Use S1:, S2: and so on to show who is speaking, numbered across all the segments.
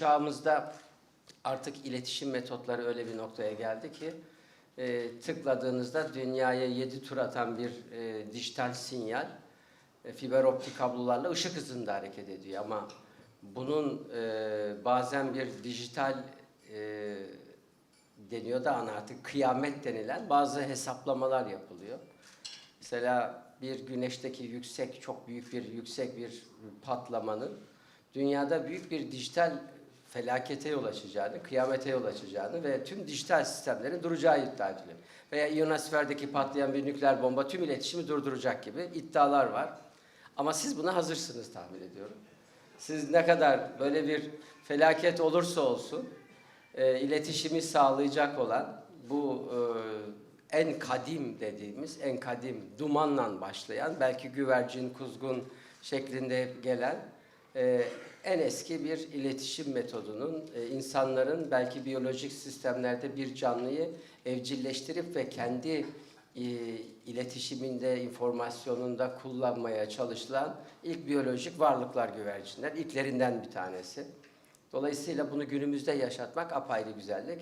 S1: çağımızda artık iletişim metotları öyle bir noktaya geldi ki e, tıkladığınızda dünyaya 7 tur atan bir e, dijital sinyal e, fiber optik kablolarla ışık hızında hareket ediyor ama bunun e, bazen bir dijital e, deniyor da ana artık kıyamet denilen bazı hesaplamalar yapılıyor. Mesela bir güneşteki yüksek, çok büyük bir yüksek bir patlamanın dünyada büyük bir dijital felakete yol açacağını, kıyamete yol açacağını ve tüm dijital sistemlerin duracağı iddia ediliyor. Veya ionosferdeki patlayan bir nükleer bomba tüm iletişimi durduracak gibi iddialar var. Ama siz buna hazırsınız tahmin ediyorum. Siz ne kadar böyle bir felaket olursa olsun e, iletişimi sağlayacak olan bu e, en kadim dediğimiz, en kadim dumanla başlayan, belki güvercin, kuzgun şeklinde gelen e, en eski bir iletişim metodunun e, insanların belki biyolojik sistemlerde bir canlıyı evcilleştirip ve kendi e, iletişiminde, informasyonunda kullanmaya çalışılan ilk biyolojik varlıklar güvercinler. İlklerinden bir tanesi. Dolayısıyla bunu günümüzde yaşatmak apayrı güzellik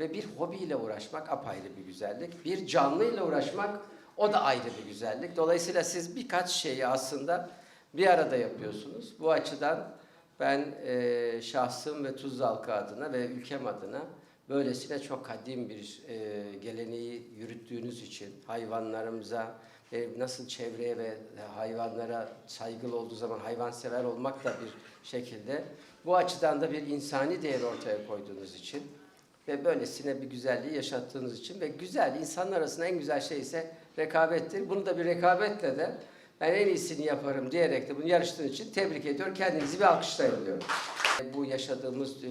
S1: ve bir hobiyle uğraşmak apayrı bir güzellik. Bir canlıyla uğraşmak o da ayrı bir güzellik. Dolayısıyla siz birkaç şeyi aslında bir arada yapıyorsunuz. Bu açıdan ben e, şahsım ve Tuzla halkı adına ve ülkem adına böylesine çok kadim bir e, geleneği yürüttüğünüz için hayvanlarımıza ve nasıl çevreye ve hayvanlara saygılı olduğu zaman hayvansever olmak da bir şekilde bu açıdan da bir insani değer ortaya koyduğunuz için ve böylesine bir güzelliği yaşattığınız için ve güzel insanlar arasında en güzel şey ise rekabettir. Bunu da bir rekabetle de ben en iyisini yaparım diyerek de bunu yarıştığınız için tebrik ediyorum. Kendinizi bir alkışlayın diyorum. Bu yaşadığımız e,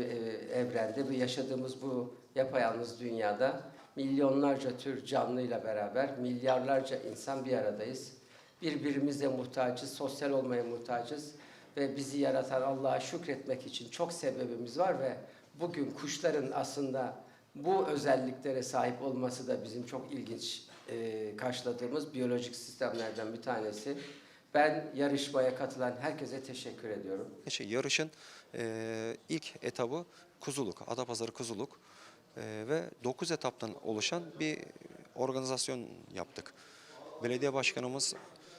S1: evrende, bu yaşadığımız bu yapayalnız dünyada milyonlarca tür canlıyla beraber milyarlarca insan bir aradayız. Birbirimize muhtacız, sosyal olmaya muhtacız ve bizi yaratan Allah'a şükretmek için çok sebebimiz var ve bugün kuşların aslında bu özelliklere sahip olması da bizim çok ilginç e, karşıladığımız biyolojik sistemlerden bir tanesi. Ben yarışmaya katılan herkese teşekkür ediyorum.
S2: Şey, yarışın e, ilk etabı Kuzuluk, Adapazarı Kuzuluk e, ve 9 etaptan oluşan bir organizasyon yaptık. Belediye Başkanımız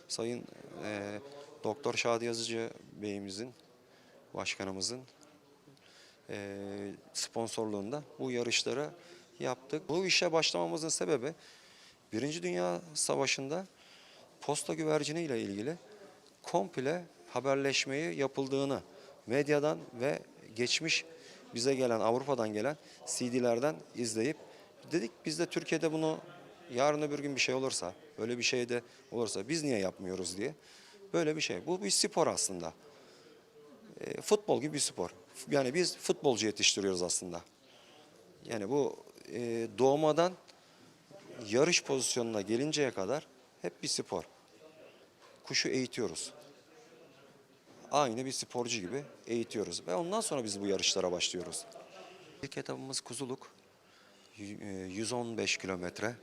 S2: Sayın e, Doktor Şadi Yazıcı Beyimizin, başkanımızın e, sponsorluğunda bu yarışları yaptık. Bu işe başlamamızın sebebi Birinci Dünya Savaşı'nda posta güvercini ile ilgili komple haberleşmeyi yapıldığını medyadan ve geçmiş bize gelen Avrupa'dan gelen CD'lerden izleyip dedik biz de Türkiye'de bunu yarın öbür gün bir şey olursa böyle bir şey de olursa biz niye yapmıyoruz diye böyle bir şey. Bu bir spor aslında. E, futbol gibi bir spor. Yani biz futbolcu yetiştiriyoruz aslında. Yani bu e, doğmadan yarış pozisyonuna gelinceye kadar hep bir spor. Kuşu eğitiyoruz. Aynı bir sporcu gibi eğitiyoruz ve ondan sonra biz bu yarışlara başlıyoruz. İlk etapımız Kuzuluk. Y- e, 115 kilometre.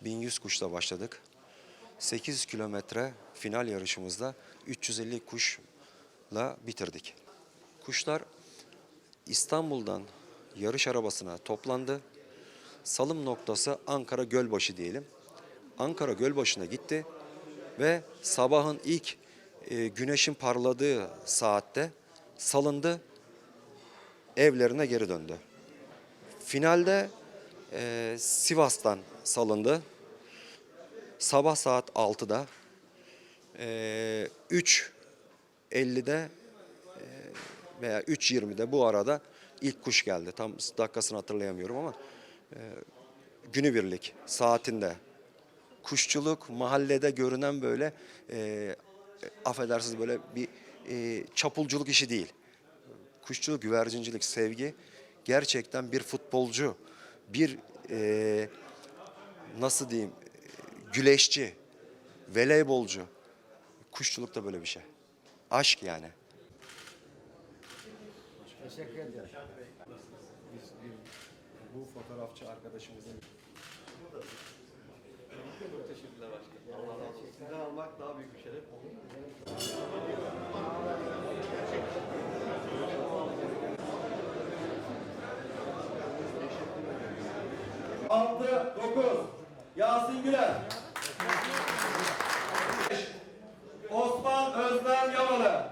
S2: 1100 kuşla başladık. 8 kilometre final yarışımızda 350 kuşla bitirdik. Kuşlar İstanbul'dan yarış arabasına toplandı. Salım noktası Ankara Gölbaşı diyelim. Ankara Gölbaşı'na gitti ve sabahın ilk e, güneşin parladığı saatte salındı, evlerine geri döndü. Finalde e, Sivas'tan salındı. Sabah saat 6'da e, 3.50'de e, veya 3.20'de bu arada ilk kuş geldi. Tam dakikasını hatırlayamıyorum ama günübirlik saatinde kuşçuluk mahallede görünen böyle e, affedersiniz böyle bir e, çapulculuk işi değil. Kuşçuluk, güvercincilik, sevgi gerçekten bir futbolcu, bir e, nasıl diyeyim güleşçi, voleybolcu. Kuşçuluk da böyle bir şey. Aşk yani.
S1: Teşekkür ederim
S3: bu fotoğrafçı arkadaşımızın çok teşekkürler başkanım. Allah razı olsun. Sizden almak daha büyük bir şeref. Altı, dokuz. Yasin Güler. Osman Özlem Yamalı.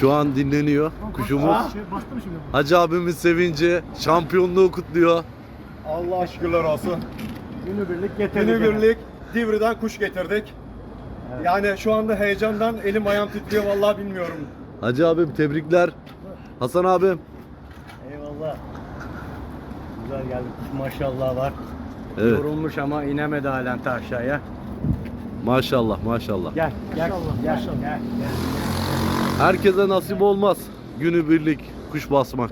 S4: Şu an dinleniyor kuşumuz. Hacı abimin sevinci, şampiyonluğu kutluyor.
S5: Allah şükürler olsun.
S6: Günübirlik getirdik.
S5: Günübirlik Divri'den kuş getirdik. Yani şu anda heyecandan elim ayağım titriyor vallahi bilmiyorum.
S4: Hacı abim tebrikler. Hasan abim.
S6: Eyvallah. Güzel geldi. Kuş maşallah var.
S4: Evet.
S6: Yorulmuş ama inemedi halen ta aşağıya.
S4: Maşallah maşallah.
S6: Gel, gel, gel, gel, gel.
S4: Herkese nasip olmaz günübirlik kuş basmak.